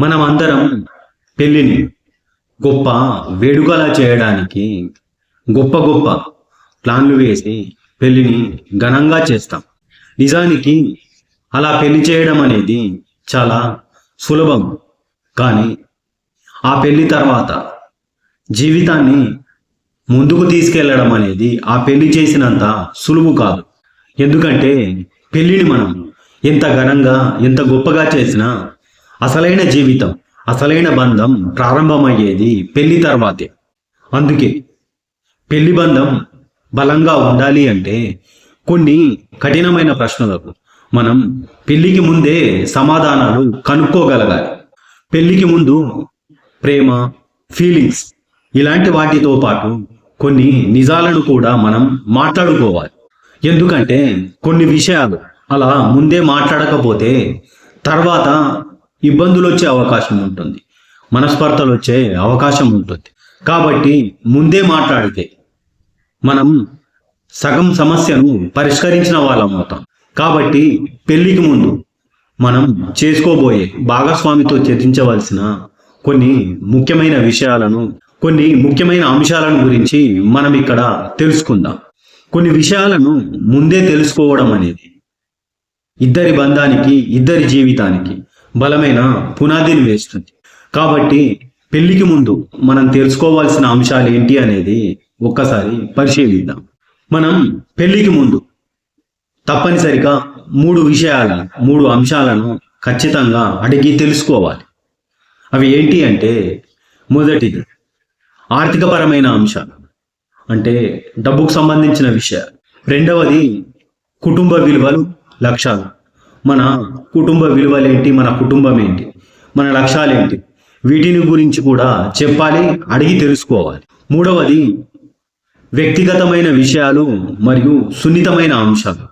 మనం అందరం పెళ్ళిని గొప్ప వేడుకలా చేయడానికి గొప్ప గొప్ప ప్లాన్లు వేసి పెళ్ళిని ఘనంగా చేస్తాం. నిజానికి అలా పెళ్ళి చేయడం అనేది చాలా సులభం. కానీ ఆ పెళ్ళి తర్వాత జీవితాన్ని ముందుకు తీసుకెళ్ళడం అనేది ఆ పెళ్ళి చేసినంత సులువు కాదు. ఎందుకంటే పెళ్ళిని మనం ఎంత ఘనంగా ఎంత గొప్పగా చేసినా అసలైన జీవితం అసలైన బంధం ప్రారంభమయ్యేది పెళ్ళి తర్వాతే. అందుకే పెళ్ళి బంధం బలంగా ఉండాలి అంటే కొన్ని కఠినమైన ప్రశ్నలకు మనం పెళ్ళికి ముందే సమాధానాలు కనుక్కోగలగాలి. పెళ్ళికి ముందు ప్రేమ ఫీలింగ్స్ ఇలాంటి వాటితో పాటు కొన్ని నిజాలను కూడా మనం మాట్లాడుకోవాలి. ఎందుకంటే కొన్ని విషయాలు అలా ముందే మాట్లాడకపోతే తర్వాత ఇబ్బందులు వచ్చే అవకాశం ఉంటుంది. మనస్పర్ధలు వచ్చే అవకాశం ఉంటుంది. కాబట్టి ముందే మాట్లాడితే మనం సగం సమస్యను పరిష్కరించిన వాళ్ళం అవుతాం. కాబట్టి పెళ్ళికి ముందు మనం చేసుకోబోయే భాగస్వామితో చర్చించవలసిన కొన్ని ముఖ్యమైన విషయాలను కొన్ని ముఖ్యమైన అంశాలను గురించి మనం ఇక్కడ తెలుసుకుందాం. కొన్ని విషయాలను ముందే తెలుసుకోవడం అనేది ఇద్దరి బంధానికి ఇద్దరి జీవితానికి బలమైన పునాదిని వేస్తుంది. కాబట్టి పెళ్ళికి ముందు మనం తెలుసుకోవాల్సిన అంశాలు ఏంటి అనేది ఒక్కసారి పరిశీలిద్దాం. మనం పెళ్ళికి ముందు తప్పనిసరిగా మూడు విషయాలను మూడు అంశాలను ఖచ్చితంగా అడిగి తెలుసుకోవాలి. అవి ఏంటి అంటే మొదటిది ఆర్థికపరమైన అంశాలు అంటే డబ్బుకు సంబంధించిన విషయాలు. రెండవది కుటుంబ విలువలు లక్ష్యాలు మన కుటుంబ విలువలు ఏంటి మన కుటుంబం ఏంటి మన లక్ష్యాలు ఏంటి వీటిని గురించి కూడా చెప్పాలి అడిగి తెలుసుకోవాలి. మూడవది వ్యక్తిగతమైన విషయాలు మరియు సున్నితమైన అంశాలు.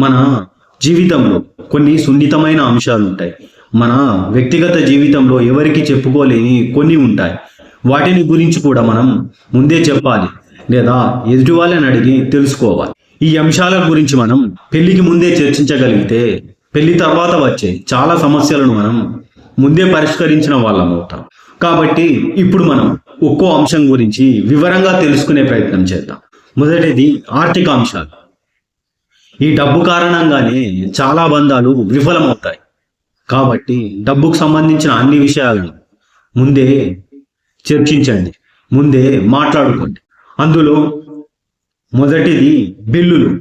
మన జీవితంలో కొన్ని సున్నితమైన అంశాలు ఉంటాయి. మన వ్యక్తిగత జీవితంలో ఎవరికి చెప్పుకోలేని కొన్ని ఉంటాయి. వాటిని గురించి కూడా మనం ముందే చెప్పాలి లేదా ఎదుటి వాళ్ళని అడిగి తెలుసుకోవాలి. ఈ అంశాల గురించి మనం పెళ్ళికి ముందే చర్చించగలిగితే పెళ్ళి తర్వాత వచ్చే చాలా సమస్యలను మనం ముందే పరిష్కరించిన వాళ్ళం అవుతాం. కాబట్టి ఇప్పుడు మనం ఒక్కో అంశం గురించి వివరంగా తెలుసుకునే ప్రయత్నం చేద్దాం. మొదటిది ఆర్థిక అంశాలు. ఈ డబ్బు కారణంగానే చాలా బంధాలు విఫలమవుతాయి. కాబట్టి డబ్బుకు సంబంధించిన అన్ని విషయాలను ముందే చర్చించండి. ముందే మాట్లాడుకోండి. అందులో మొదటిది బిల్లులు.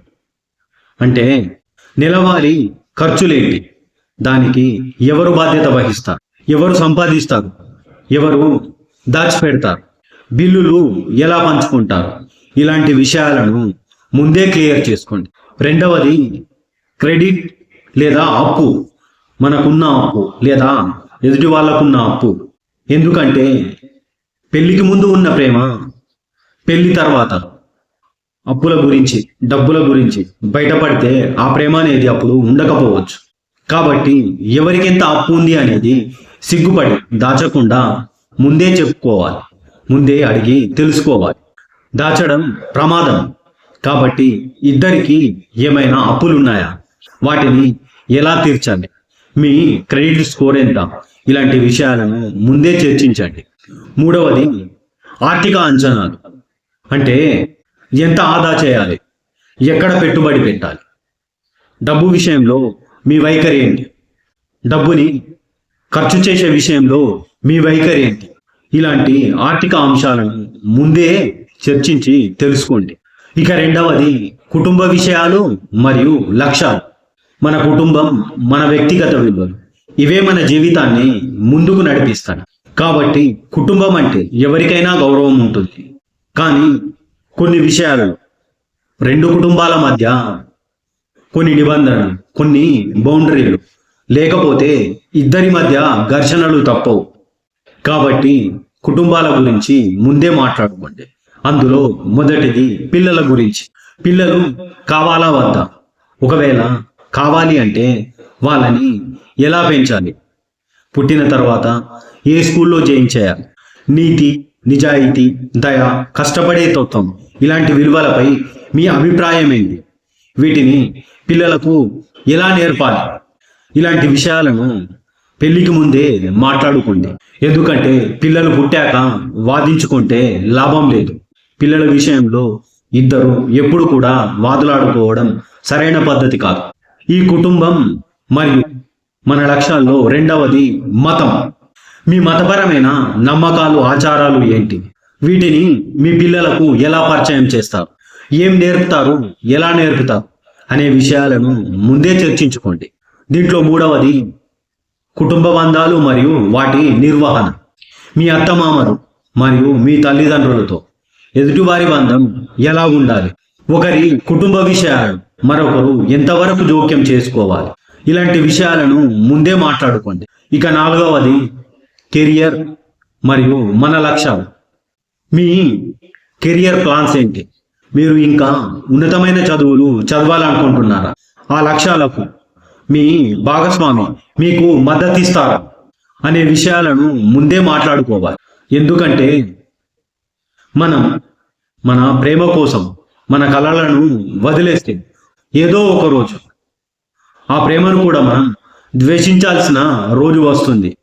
అంటే నెలవారీ ఖర్చులేంటి? దానికి ఎవరు బాధ్యత వహిస్తారు? ఎవరు సంపాదిస్తారు? ఎవరు దాచిపెడతారు? బిల్లులు ఎలా పంచుకుంటారు? ఇలాంటి విషయాలను ముందే క్లియర్ చేసుకోండి. రెండవది క్రెడిట్ లేదా అప్పు. మనకున్న అప్పు లేదా ఎదుటి వాళ్ళకున్న అప్పు. ఎందుకంటే పెళ్ళికి ముందు ఉన్న ప్రేమ పెళ్ళి తర్వాత. అప్పుల గురించి డబ్బుల గురించి బయటపడితే ఆ ప్రేమ అనేది అప్పుడు ఉండకపోవచ్చు. కాబట్టి ఎవరికెంత అప్పు ఉంది అనేది సిగ్గుపడి దాచకుండా ముందే చెప్పుకోవాలి. ముందే అడిగి తెలుసుకోవాలి. దాచడం ప్రమాదం. కాబట్టి ఇద్దరికి ఏమైనా అప్పులున్నాయా? వాటిని ఎలా తీర్చాలి మీ క్రెడిట్ స్కోర్ ఎంత? ఇలాంటి విషయాలను ముందే చర్చించండి. మూడవది ఆర్థిక అంచనాలు. అంటే ఎంత ఆదా చేయాలి? ఎక్కడ పెట్టుబడి పెట్టాలి? డబ్బు విషయంలో మీ వైఖరి ఏంటి? డబ్బుని ఖర్చు చేసే విషయంలో మీ వైఖరి ఏంటి? ఇలాంటి ఆర్థిక అంశాలను ముందే చర్చించి తెలుసుకోండి. ఇక రెండవది కుటుంబ విషయాలు మరియు లక్ష్యాలు. మన కుటుంబం మన వ్యక్తిగత విలువలు. ఇవే మన జీవితాన్ని ముందుకు నడిపిస్తాయి. కాబట్టి కుటుంబం అంటే ఎవరికైనా గౌరవం ఉంటుంది. కానీ కొన్ని విషయాలు. రెండు కుటుంబాల మధ్య కొన్ని నిబంధనలు కొన్ని బౌండరీలు. లేకపోతే ఇద్దరి మధ్య ఘర్షణలు తప్పవు. కాబట్టి కుటుంబాల గురించి ముందే మాట్లాడుకోండి. అందులో మొదటిది పిల్లల గురించి. పిల్లలు కావాలా వద్దా? ఒకవేళ కావాలి అంటే వాళ్ళని ఎలా పెంచాలి? పుట్టిన తర్వాత ఏ స్కూల్లో చేయించేయాలి నీతి నిజాయితీ దయ కష్టపడే తత్వం ఇలాంటి విలువలపై మీ అభిప్రాయం ఏంటి? వీటిని పిల్లలకు ఎలా నేర్పాలి? ఇలాంటి విషయాలను పెళ్ళికి ముందే మాట్లాడుకోండి. ఎందుకంటే పిల్లలు పుట్టాక వాదించుకుంటే లాభం లేదు. పిల్లల విషయంలో ఇద్దరు ఎప్పుడు కూడా వాదులాడుకోవడం సరైన పద్ధతి కాదు. ఈ కుటుంబం మరియు మన లక్ష్యాల్లో రెండవది మతం. మీ మతపరమైన నమ్మకాలు ఆచారాలు ఏంటి? వీటిని మీ పిల్లలకు ఎలా పరిచయం చేస్తారు? ఏం నేర్పుతారు? ఎలా నేర్పుతారు? అనే విషయాలను ముందే చర్చించుకోండి. దీంట్లో మూడవది కుటుంబ బంధాలు మరియు వాటి నిర్వహణ. మీ అత్తమామలు మరియు మీ తల్లిదండ్రులతో ఎదుటివారి బంధం ఎలా ఉండాలి? ఒకరి కుటుంబ విషయాలు మరొకరు ఎంతవరకు జోక్యం చేసుకోవాలి? ఇలాంటి విషయాలను ముందే మాట్లాడుకోండి. ఇక నాలుగవది కెరియర్ మరియు మన లక్ష్యాలు మీ కెరియర్ ప్లాన్స్ ఏంటి? మీరు ఇంకా ఉన్నతమైన చదువులు చదవాలనుకుంటున్నారా? ఆ లక్ష్యాలకు మీ భాగస్వామి మీకు మద్దతు ఇస్తారా అనే విషయాలను ముందే మాట్లాడుకోవాలి. ఎందుకంటే మనం మన ప్రేమ కోసం మన కళలను వదిలేస్తే ఏదో ఒక రోజు ఆ ప్రేమను కూడా మనం ద్వేషించాల్సిన రోజు వస్తుంది.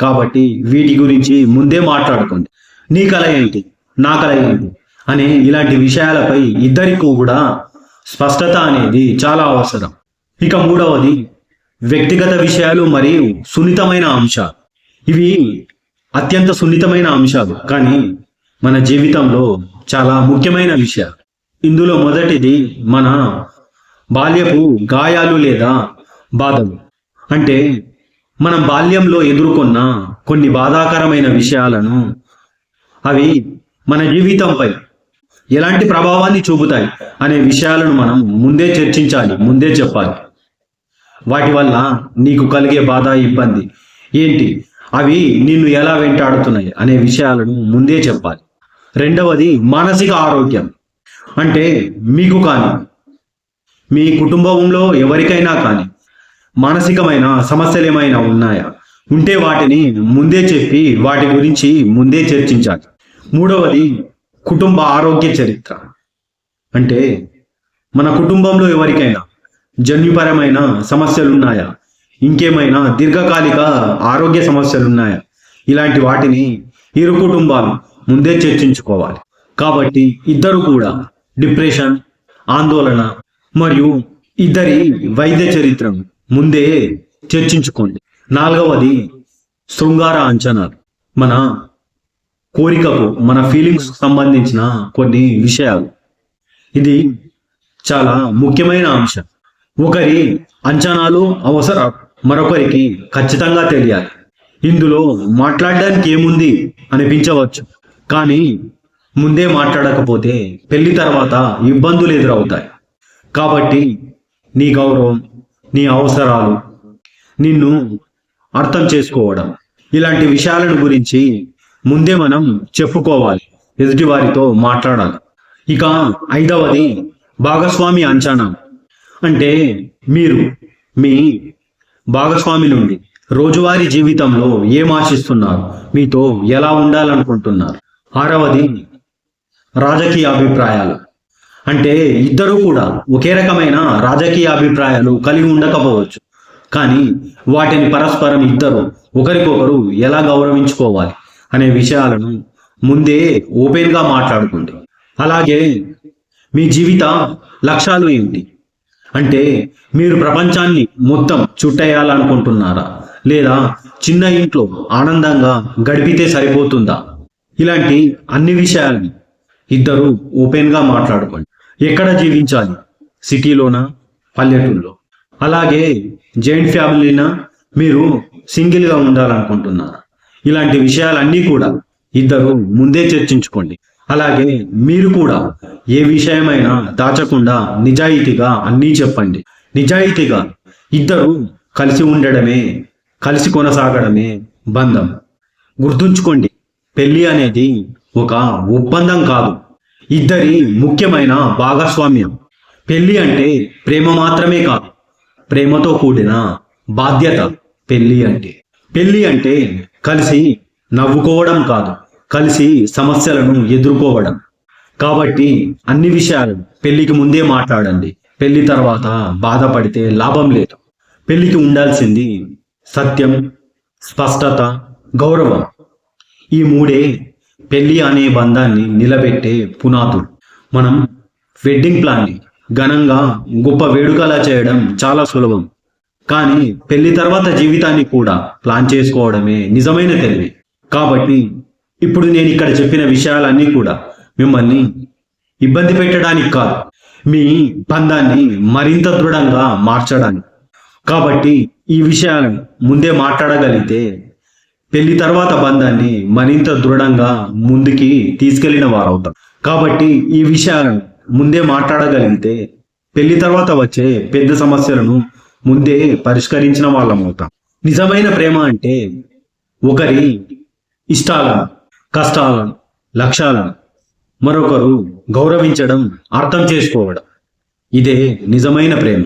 కాబట్టి వీటి గురించి ముందే మాట్లాడుకోండి నీ కళ ఏంటి? నా కళ ఏంటి? అనే ఇలాంటి విషయాలపై ఇద్దరికీ కూడా స్పష్టత అనేది చాలా అవసరం. ఇక మూడవది వ్యక్తిగత విషయాలు మరియు సున్నితమైన అంశాలు. ఇవి అత్యంత సున్నితమైన అంశాలు కానీ మన జీవితంలో చాలా ముఖ్యమైన విషయాలు. ఇందులో మొదటిది మన బాల్యపు గాయాలు లేదా బాధలు. అంటే మనం బాల్యంలో ఎదుర్కొన్న కొన్ని బాధాకరమైన విషయాలను అవి మన జీవితంపై ఎలాంటి ప్రభావాన్ని చూపుతాయి అనే విషయాలను మనం ముందే చర్చించాలి ముందే చెప్పాలి. వాటి వల్ల నీకు కలిగే బాధ ఇబ్బంది ఏంటి? అవి నిన్ను ఎలా వెంటాడుతున్నాయి అనే విషయాలను ముందే చెప్పాలి. రెండవది మానసిక ఆరోగ్యం. అంటే మీకు కానీ మీ కుటుంబంలో ఎవరికైనా కానీ మానసికమైన సమస్యలు ఏమైనా ఉన్నాయా? ఉంటే వాటిని ముందే చెప్పి వాటి గురించి ముందే చర్చించాలి. మూడవది కుటుంబ ఆరోగ్య చరిత్ర. అంటే మన కుటుంబంలో ఎవరికైనా జన్యుపరమైన సమస్యలు ఉన్నాయా ఇంకేమైనా దీర్ఘకాలిక ఆరోగ్య సమస్యలు ఉన్నాయా ఇలాంటి వాటిని ఇరు కుటుంబాలు ముందే చర్చించుకోవాలి. కాబట్టి ఇద్దరు కూడా డిప్రెషన్ ఆందోళన మరియు ఇద్దరి వైద్య చరిత్రను ముందే చర్చించుకోండి. నాలుగవది శృంగార అంచనాలు. మన కోరికకు మన ఫీలింగ్స్ సంబంధించిన కొన్ని విషయాలు. ఇది చాలా ముఖ్యమైన అంశం. ఒకరి అంచనాలు అవసరం మరొకరికి ఖచ్చితంగా తెలియాలి. ఇందులో మాట్లాడడానికి ఏముంది అనిపించవచ్చు. కానీ ముందే మాట్లాడకపోతే పెళ్ళి తర్వాత ఇబ్బందులు ఎదురవుతాయి. కాబట్టి నీ గౌరవం నీ అవసరాలు నిన్ను అర్థం చేసుకోవడం. ఇలాంటి విషయాలను గురించి ముందే మనం చెప్పుకోవాలి. ఎదుటివారితో మాట్లాడాలి. ఇక ఐదవది భాగస్వామి అంచనా. అంటే మీరు మీ భాగస్వామి నుండి రోజువారీ జీవితంలో ఏం ఆశిస్తున్నారు? మీతో ఎలా ఉండాలనుకుంటున్నారు? ఆరవది రాజకీయ అభిప్రాయాలు. అంటే ఇద్దరు కూడా ఒకే రకమైన రాజకీయ అభిప్రాయాలు కలిగి ఉండకపోవచ్చు. కానీ వాటిని పరస్పరం ఇద్దరు ఒకరికొకరు ఎలా గౌరవించుకోవాలి అనే విషయాలను ముందే ఓపెన్గా మాట్లాడుకోండి అలాగే మీ జీవిత లక్ష్యాలు ఏంటి అంటే మీరు ప్రపంచాన్ని మొత్తం చుట్టేయాలనుకుంటున్నారా? లేదా చిన్న ఇంట్లో ఆనందంగా గడిపితే సరిపోతుందా? ఇలాంటి అన్ని విషయాలని ఇద్దరు ఓపెన్గా మాట్లాడుకోండి. ఎక్కడ జీవించాలి? సిటీలోనా? పల్లెటూరులో? అలాగే జాయింట్ ఫ్యామిలీనా? మీరు సింగిల్గా ఉండాలనుకుంటున్నారా? ఇలాంటి విషయాలన్నీ కూడా ఇద్దరు ముందే చర్చించుకోండి. అలాగే మీరు కూడా ఏ విషయమైనా దాచకుండా నిజాయితీగా అన్నీ చెప్పండి. నిజాయితీగా ఇద్దరు కలిసి ఉండడమే కలిసి కొనసాగడమే బంధం. గుర్తుంచుకోండి పెళ్ళి అనేది ఒక ఒప్పందం కాదు. ఇద్దరి ముఖ్యమైన భాగస్వామ్యం. పెళ్ళి అంటే ప్రేమ మాత్రమే కాదు ప్రేమతో కూడిన బాధ్యత పెళ్ళి అంటే. పెళ్ళి అంటే కలిసి నవ్వుకోవడం కాదు కలిసి సమస్యలను ఎదుర్కోవడం. కాబట్టి అన్ని విషయాలు పెళ్ళికి ముందే మాట్లాడండి. పెళ్ళి తర్వాత బాధపడితే లాభం లేదు. పెళ్ళికి ఉండాల్సింది సత్యం స్పష్టత గౌరవం. ఈ మూడే పెళ్ళి అనే బంధాన్ని నిలబెట్టే పునాదులు. మనం వెడ్డింగ్ ప్లాన్ని ఘనంగా గొప్ప వేడుకలా చేయడం చాలా సులభం. కానీ పెళ్ళి తర్వాత జీవితాన్ని కూడా ప్లాన్ చేసుకోవడమే నిజమైన తెలివి. కాబట్టి ఇప్పుడు నేను ఇక్కడ చెప్పిన విషయాలన్నీ కూడా మిమ్మల్ని ఇబ్బంది పెట్టడానికి కాదు మీ బంధాన్ని మరింత దృఢంగా మార్చడానికి. కాబట్టి ఈ విషయాలను ముందే మాట్లాడగలిగితే పెళ్ళి తర్వాత బంధాన్ని మరింత దృఢంగా ముందుకి తీసుకెళ్ళిన వారవుతాం. కాబట్టి ఈ విషయాలను ముందే మాట్లాడగలిగితే పెళ్ళి తర్వాత వచ్చే పెద్ద సమస్యలను ముందే పరిష్కరించిన వాళ్ళం అవుతాం. నిజమైన ప్రేమ అంటే ఒకరి ఇష్టాలను కష్టాలను లక్ష్యాలను మరొకరు గౌరవించడం అర్థం చేసుకోవడం. ఇదే నిజమైన ప్రేమ.